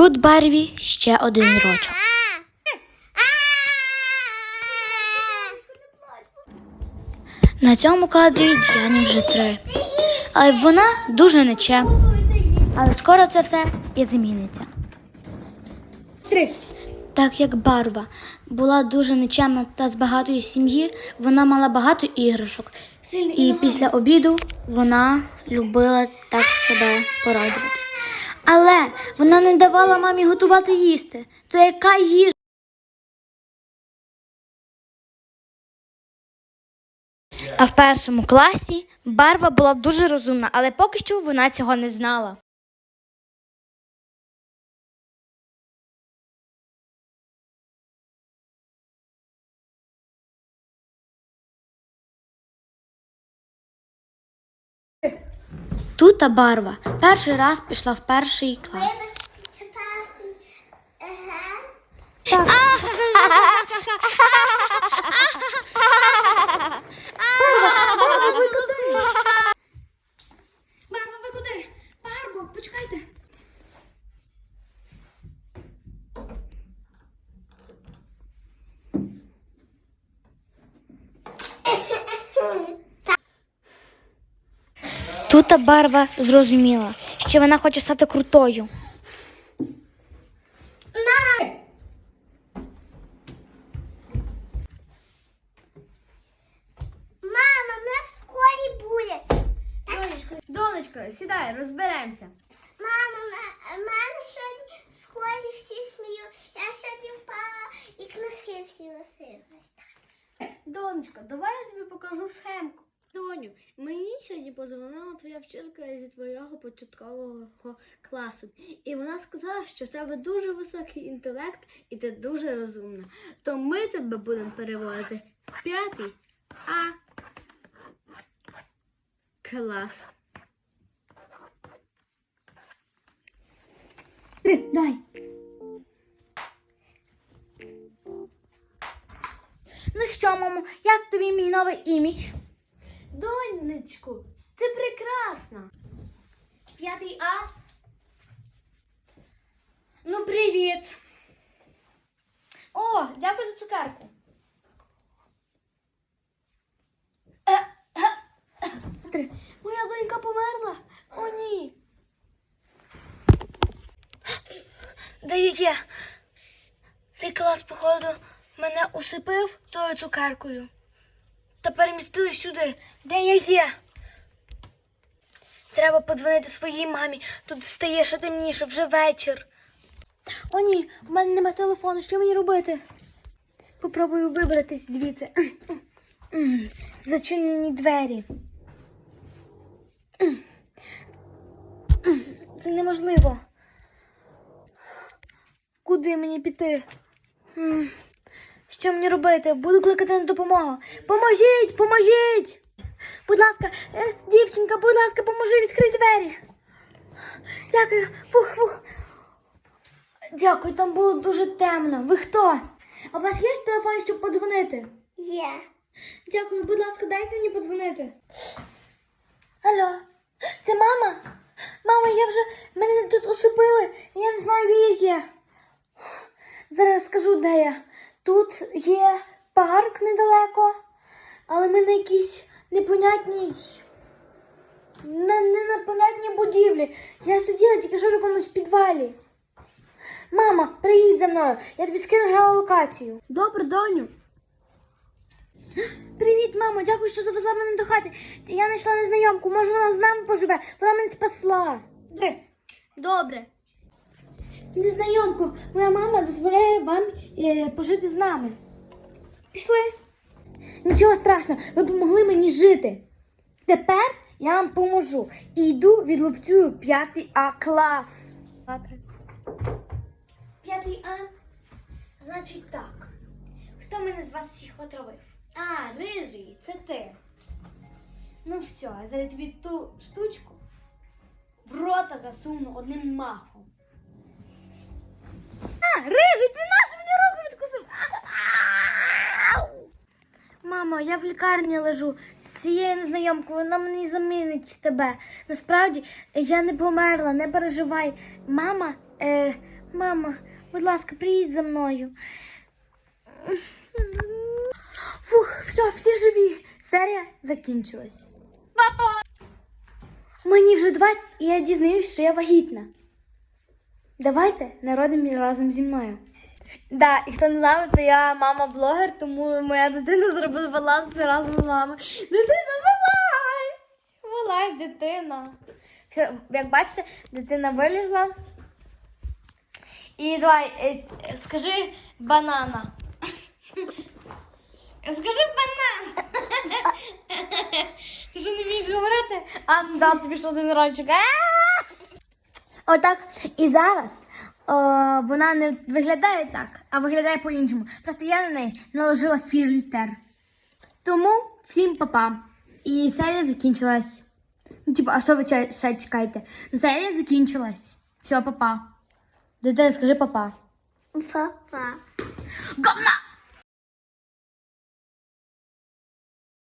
Тут Барві ще один рочок. На цьому кадрі Діані вже три. Але вона дуже нече. Але скоро це все і зміниться. Три. Так як Барва була дуже нечемна та з багатої сім'ї, вона мала багато іграшок. І після обіду вона любила так себе порадувати. Але вона не давала мамі готувати їсти. То яка їжа? А в першому класі Барва була дуже розумна, але поки що вона цього не знала. Тута Барва. Перший раз пішла в перший клас. Барбо, ви куди? Барбо, почекайте. Тута Барва зрозуміла, що вона хоче стати крутою. Мама, мене в школі булять. Донечко, донечко, сідай, розберемося. Мама, мене сьогодні в школі всі сміють. Я сьогодні впала і книжки всі лишились. Донечко, давай я тобі покажу схемку. Доню, мені сьогодні позвонила твоя вчителька зі твого початкового класу. І вона сказала, що в тебе дуже високий інтелект і ти дуже розумна. То ми тебе будемо переводити в п'ятий А клас. Три, дай. Ну що, мамо, як тобі мій новий імідж? Донечку, ти прекрасна. П'ятий А. Ну, привіт. О, дякую за цукерку. Моя донька померла. О, ні. Де є? Цей клас, походу, мене усипив тою цукеркою. Та перемістили сюди, де я є. Треба подзвонити своїй мамі. Тут стає ще темніше, вже вечір. О, ні, в мене нема телефону. Що мені робити? Попробую вибратись звідси. Зачинені двері. Це неможливо. Куди мені піти? Що мені робити? Буду кликати на допомогу. Поможіть, поможіть! Будь ласка, е, дівчинка, будь ласка, поможи відкрити двері. Дякую. Фух, фух. Дякую, там було дуже темно. Ви хто? А у вас є ж телефон, щоб подзвонити? Є. Дякую, будь ласка, дайте мені подзвонити. Алло, це мама? Мама, я вже мене тут усипили, і я не знаю, де я є. Зараз скажу, де я. Тут є парк недалеко, але ми на якійсь непонятній. На не непонятній будівлі. Я сиділа тільки що в якомусь підвалі. Мама, приїдь за мною, я тобі скину геолокацію. Добре, доню. Привіт, мамо, дякую, що завезла мене до хати. Я знайшла незнайомку, може вона з нами поживе. Вона мене спасла. Добре. Незнайомко, моя мама дозволяє вам е, пожити з нами. Пішли. Нічого страшного, ви допомогли мені жити. Тепер я вам поможу. І йду відлупцюю п'ятий А клас. П'ятий А, значить так. Хто мене з вас всіх отравив? А, рижий, це ти. Ну все, я зараз тобі ту штучку в рота засуну одним махом. А, рижий, ти наш мені руку відкусив. Мамо, я в лікарні лежу з цією незнайомкою, вона мені замінить тебе. Насправді я не померла, не переживай. Мама, е, мама, будь ласка, приїдь за мною. Фух, все, всі живі. Серія закінчилась. Папа! Мені вже 20, і я дізнаюсь, що я вагітна. Давайте народимо разом зі мною. Да, і хто не знає, то я мама блогер, тому моя дитина зробила вилазити разом з вами. Дитина вилазь! Вилазь, дитина. Все, як бачите, дитина вилізла. І давай, е, скажи банана. Скажи банан. Ти що не вмієш говорити? А, ну дам тобі ще один рочок. Отак. І зараз о, вона не виглядає так, а виглядає по-іншому. Просто я на неї наложила фільтр. Тому всім папа. І серія закінчилась. Ну, типу, а що ви ще чекаєте? Ну, серія закінчилась. Все, папа. Дитина, скажи папа. Папа. Говна!